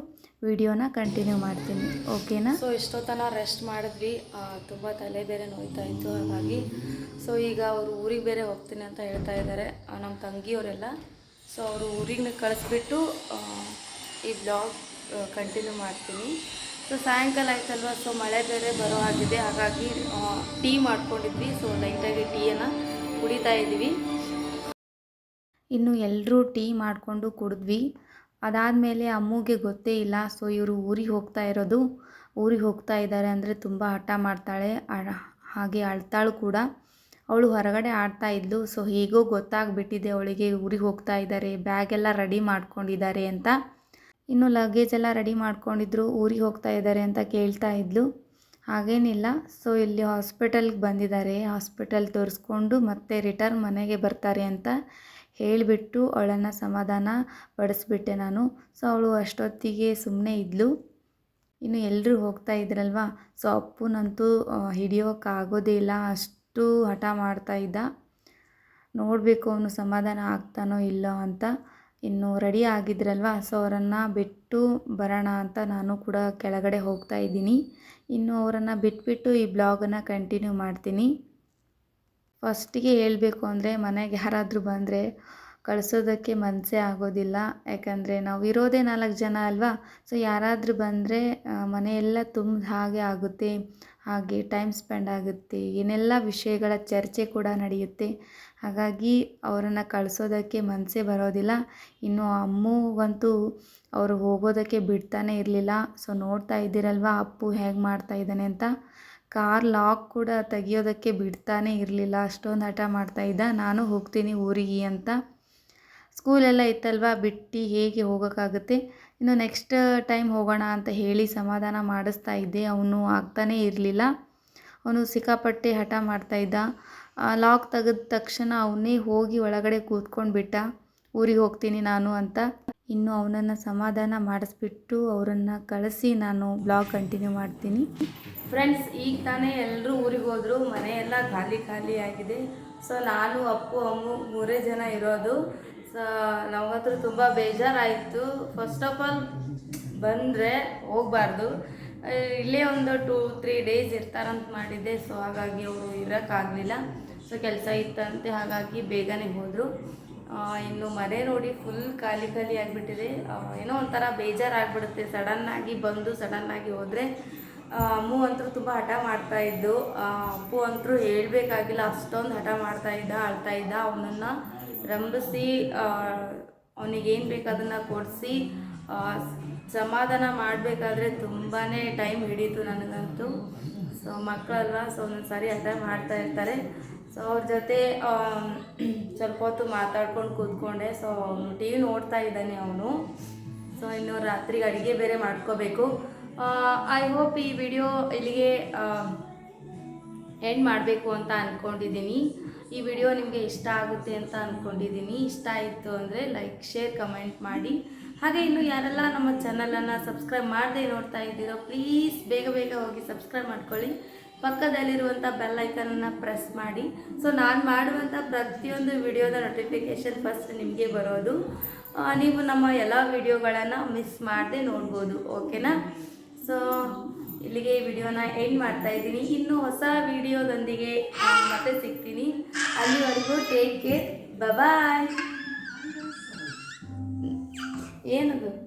ವಿಡಿಯೋನ ಕಂಟಿನ್ಯೂ ಮಾಡ್ತೀನಿ. ಓಕೆನಾ ಸೊ ಎಷ್ಟೊತ್ತನ ರೆಸ್ಟ್ ಮಾಡಿದ್ವಿ. ತುಂಬ ತಲೆ ಬೇರೆ ನೋಯ್ತಾ ಇತ್ತು. ಹಾಗಾಗಿ ಸೊ ಈಗ ಅವರು ಊರಿಗೆ ಬೇರೆ ಹೋಗ್ತೀನಿ ಅಂತ ಹೇಳ್ತಾ ಇದ್ದಾರೆ. ನಮ್ಮ ತಂಗಿಯವರೆಲ್ಲ. ಸೊ ಅವರು ಊರಿಗೆ ಕಳಿಸ್ಬಿಟ್ಟು ಈ ಬ್ಲಾಗ್ ಕಂಟಿನ್ಯೂ ಮಾಡ್ತೀನಿ. ಸೊ ಸಾಯಂಕಾಲ ಆಯ್ತಲ್ವ? ಸೊ ಮಳೆ ಬೇರೆ ಬರೋ ಆಗಿದೆ ಹಾಗಾಗಿ ಟೀ ಮಾಡ್ಕೊಂಡಿದ್ವಿ. ಸೊ ಲೈಟಾಗಿ ಟೀಯನ್ನು ಕುಡಿತಾ ಇದ್ವಿ. ಇನ್ನು ಎಲ್ಲರೂ ಟೀ ಮಾಡಿಕೊಂಡು ಕುಡಿದ್ವಿ. ಅದಾದಮೇಲೆ ಅಮ್ಮುಗೆ ಗೊತ್ತೇ ಇಲ್ಲ, ಸೊ, ಇವರು ಊರಿಗೆ ಹೋಗ್ತಾ ಇರೋದು. ಊರಿಗೆ ಹೋಗ್ತಾ ಇದ್ದಾರೆ ಅಂದರೆ ತುಂಬ ಹಠ ಮಾಡ್ತಾಳೆ. ಹಾಗೆ ಅಳ್ತಾಳು ಕೂಡ. ಅವಳು ಹೊರಗಡೆ ಆಡ್ತಾ ಇದ್ಲು. ಸೊ, ಹೇಗೋ ಗೊತ್ತಾಗ್ಬಿಟ್ಟಿದೆ ಅವಳಿಗೆ, ಊರಿಗೆ ಹೋಗ್ತಾ ಇದ್ದಾರೆ. ಬ್ಯಾಗ್ ಎಲ್ಲ ರೆಡಿ ಮಾಡ್ಕೊಂಡಿದ್ದಾರೆ ಅಂತ. ಇನ್ನು ಲಗೇಜ್ ಎಲ್ಲ ರೆಡಿ ಮಾಡ್ಕೊಂಡಿದ್ರು. ಊರಿಗೆ ಹೋಗ್ತಾ ಇದ್ದಾರೆ ಅಂತ ಕೇಳ್ತಾ ಇದ್ಲು. ಹಾಗೇನಿಲ್ಲ. ಸೊ ಇಲ್ಲಿ ಹಾಸ್ಪಿಟಲ್ಗೆ ಬಂದಿದ್ದಾರೆ. ಹಾಸ್ಪಿಟಲ್ ತೋರಿಸ್ಕೊಂಡು ಮತ್ತೆ ರಿಟರ್ನ್ ಮನೆಗೆ ಬರ್ತಾರೆ ಅಂತ ಹೇಳಿಬಿಟ್ಟು ಅವಳನ್ನು ಸಮಾಧಾನ ಪಡಿಸ್ಬಿಟ್ಟೆ ನಾನು. ಸೊ ಅವಳು ಅಷ್ಟೊತ್ತಿಗೆ ಸುಮ್ಮನೆ ಇದ್ಲು. ಇನ್ನು ಎಲ್ಲರೂ ಹೋಗ್ತಾ ಇದ್ರಲ್ವ? ಸೊ ಅಪ್ಪನಂತೂ ಹಿಡಿಯೋಕ್ಕಾಗೋದೇ ಇಲ್ಲ. ಅಷ್ಟು ಹಠ ಮಾಡ್ತಾ ಇದ್ದ. ನೋಡಬೇಕು ಅವನು ಸಮಾಧಾನ ಆಗ್ತಾನೋ ಇಲ್ಲೋ ಅಂತ. ಇನ್ನು ರೆಡಿ ಆಗಿದ್ರಲ್ವ? ಸೊ ಅವರನ್ನು ಬಿಟ್ಟು ಬರೋಣ ಅಂತ ನಾನು ಕೂಡ ಕೆಳಗಡೆ ಹೋಗ್ತಾ ಇದ್ದೀನಿ. ಇನ್ನು ಅವರನ್ನು ಬಿಟ್ಬಿಟ್ಟು ಈ ಬ್ಲಾಗನ್ನು ಕಂಟಿನ್ಯೂ ಮಾಡ್ತೀನಿ. ಫಸ್ಟಿಗೆ ಹೇಳಬೇಕು ಅಂದರೆ ಮನೆಗೆ ಯಾರಾದರೂ ಬಂದರೆ ಕಳಿಸೋದಕ್ಕೆ ಮನಸ್ಸೇ ಆಗೋದಿಲ್ಲ. ಯಾಕಂದರೆ ನಾವು ಇರೋದೇ ನಾಲ್ಕು ಜನ ಅಲ್ವಾ? ಸೊ ಯಾರಾದರೂ ಬಂದರೆ ಮನೆಯೆಲ್ಲ ತುಂಬ ಹಾಗೆ ಆಗುತ್ತೆ. ಹಾಗೆ ಟೈಮ್ ಸ್ಪೆಂಡ್ ಆಗುತ್ತೆ. ಏನೆಲ್ಲ ವಿಷಯಗಳ ಚರ್ಚೆ ಕೂಡ ನಡೆಯುತ್ತೆ. ಹಾಗಾಗಿ ಅವರನ್ನು ಕಳಿಸೋದಕ್ಕೆ ಮನಸ್ಸೇ ಬರೋದಿಲ್ಲ. ಇನ್ನು ಅಮ್ಮುಗಂತೂ ಅವರು ಹೋಗೋದಕ್ಕೆ ಬಿಡ್ತಾನೆ ಇರಲಿಲ್ಲ. ಸೊ ನೋಡ್ತಾ ಇದ್ದೀರಲ್ವ ಅಪ್ಪು ಹೇಗೆ ಮಾಡ್ತಾ ಇದ್ದಾನೆ ಅಂತ. ಕಾರ್ ಲಾಕ್ ಕೂಡ ತೆಗಿಯೋದಕ್ಕೆ ಬಿಡ್ತಾನೆ ಇರಲಿಲ್ಲ. ಅಷ್ಟೊಂದು ಹಠ ಮಾಡ್ತಾ ಇದ್ದ. ನಾನು ಹೋಗ್ತೀನಿ ಊರಿಗೆ ಅಂತ. ಸ್ಕೂಲೆಲ್ಲ ಇತ್ತಲ್ವ? ಬಿಟ್ಟು ಹೇಗೆ ಹೋಗೋಕ್ಕಾಗುತ್ತೆ? ಇನ್ನು ನೆಕ್ಸ್ಟ್ ಟೈಮ್ ಹೋಗೋಣ ಅಂತ ಹೇಳಿ ಸಮಾಧಾನ ಮಾಡಿಸ್ತಾ ಇದ್ದೆ. ಅವನು ಆಗ್ತಾನೇ ಇರಲಿಲ್ಲ. ಅವನು ಸಿಕ್ಕಾಪಟ್ಟೆ ಹಠ ಮಾಡ್ತಾ ಇದ್ದ. ಲಾಕ್ ತೆಗೆದ ತಕ್ಷಣ ಅವನೇ ಹೋಗಿ ಒಳಗಡೆ ಕೂತ್ಕೊಂಡು ಬಿಟ್ಟ, ಊರಿಗೆ ಹೋಗ್ತೀನಿ ನಾನು ಅಂತ. ಇನ್ನು ಅವನನ್ನು ಸಮಾಧಾನ ಮಾಡಿಸ್ಬಿಟ್ಟು ಅವರನ್ನು ಕಳಿಸಿ ನಾನು ಬ್ಲಾಗ್ ಕಂಟಿನ್ಯೂ ಮಾಡ್ತೀನಿ. ಫ್ರೆಂಡ್ಸ್ ಈಗ ತಾನೇ ಎಲ್ಲರೂ ಊರಿಗೆ ಹೋದರು ಮನೆಯೆಲ್ಲ ಖಾಲಿ ಖಾಲಿ ಆಗಿದೆ. ಸೊ ನಾನು, ಅಪ್ಪು, ಅಮ್ಮು ಮೂರೇ ಜನ ಇರೋದು. ಸೊ ನಮಗಂತೂ ತುಂಬ ಬೇಜಾರಾಯಿತು. ಫಸ್ಟ್ ಆಫ್ ಆಲ್ ಬಂದರೆ ಹೋಗಬಾರ್ದು. ಇಲ್ಲೇ ಒಂದು ಟೂ ತ್ರೀ ಡೇಸ್ ಇರ್ತಾರಂತ ಮಾಡಿದ್ದೆ. ಸೊ ಹಾಗಾಗಿ ಅವರು ಇರೋಕ್ಕಾಗಲಿಲ್ಲ. ಸೊ ಕೆಲಸ ಇತ್ತಂತೆ. ಹಾಗಾಗಿ ಬೇಗನೆ ಹೋದರು. ಇನ್ನು ಮನೆ ನೋಡಿ ಫುಲ್ ಖಾಲಿ ಖಾಲಿ ಆಗಿಬಿಟ್ಟಿದೆ. ಏನೋ ಒಂಥರ ಬೇಜಾರಾಗ್ಬಿಡುತ್ತೆ. ಸಡನ್ನಾಗಿ ಬಂದು ಸಡನ್ನಾಗಿ ಹೋದರೆ ಅಮ್ಮು ಅಂತೂ ತುಂಬ ಹಠ ಮಾಡ್ತಾ ಇದ್ದು ಅಪ್ಪು ಅಂತೂ ಹೇಳಬೇಕಾಗಿಲ್ಲ. ಅಷ್ಟೊಂದು ಹಠ ಮಾಡ್ತಾ ಇದ್ದ, ಅಳ್ತಾ ಇದ್ದ. ಅವನನ್ನು ರಂಭಿಸಿ ಅವನಿಗೇನು ಬೇಕು ಅದನ್ನು ಕೊಡಿಸಿ ಸಮಾಧಾನ ಮಾಡಬೇಕಾದ್ರೆ ತುಂಬಾ ಟೈಮ್ ಹಿಡೀತು ನನಗಂತೂ. ಸೊ ಮಕ್ಕಳಲ್ವ? ಸೊ ಒಂದೊಂದು ಸಾರಿ ಹಠ ಮಾಡ್ತಾ ಇರ್ತಾರೆ. ಸೊ ಅವ್ರ ಜೊತೆ ಸ್ವಲ್ಪ ಹೊತ್ತು ಮಾತಾಡ್ಕೊಂಡು ಕೂತ್ಕೊಂಡೆ. ಸೊ ಅವನು ಟಿ ವಿ ನೋಡ್ತಾ ಇದ್ದಾನೆ ಅವನು. ಸೊ ಇನ್ನು ರಾತ್ರಿಗೆ ಅಡುಗೆ ಬೇರೆ ಮಾಡ್ಕೋಬೇಕು. ಐ ಹೋಪ್ ಈ ವಿಡಿಯೋ ಇಲ್ಲಿಗೆ ಎಂಡ್ ಮಾಡಬೇಕು ಅಂತ ಅಂದ್ಕೊಂಡಿದ್ದೀನಿ ಈ ವಿಡಿಯೋ ನಿಮಗೆ ಇಷ್ಟ ಆಗುತ್ತೆ ಅಂತ ಅಂದ್ಕೊಂಡಿದ್ದೀನಿ ಇಷ್ಟ ಆಯಿತು ಅಂದರೆ ಲೈಕ್ ಶೇರ್ ಕಮೆಂಟ್ ಮಾಡಿ. ಹಾಗೆ ಇನ್ನು ಯಾರೆಲ್ಲ ನಮ್ಮ ಚಾನಲನ್ನು ಸಬ್ಸ್ಕ್ರೈಬ್ ಮಾಡದೆ ನೋಡ್ತಾ ಇದ್ದೀರೋ ಪ್ಲೀಸ್ ಬೇಗ ಬೇಗ ಹೋಗಿ ಸಬ್ಸ್ಕ್ರೈಬ್ ಮಾಡ್ಕೊಳ್ಳಿ. ಪಕ್ಕದಲ್ಲಿರುವಂಥ ಬೆಲ್ ಐಕನನ್ನು ಪ್ರೆಸ್ ಮಾಡಿ. ಸೊ ನಾನು ಮಾಡುವಂಥ ಪ್ರತಿಯೊಂದು ವಿಡಿಯೋದ ನೋಟಿಫಿಕೇಷನ್ ಫಸ್ಟ್ ನಿಮಗೆ ಬರೋದು. ನೀವು ನಮ್ಮ ಎಲ್ಲ ವಿಡಿಯೋಗಳನ್ನು ಮಿಸ್ ಮಾಡದೆ ನೋಡ್ಬೋದು ಓಕೆನಾ ಸೊ ಇಲ್ಲಿಗೆ ಈ ವಿಡಿಯೋನ ಎಂಡ್ ಮಾಡ್ತಾ ಇದ್ದೀನಿ. ಇನ್ನು ಹೊಸ ವಿಡಿಯೋದೊಂದಿಗೆ ಮತ್ತೆ ಸಿಗ್ತೀನಿ. ಅಲ್ಲಿವರೆಗೂ ಟೇಕ್ ಕೇರ್ ಬಾಯ್ ಏನದು?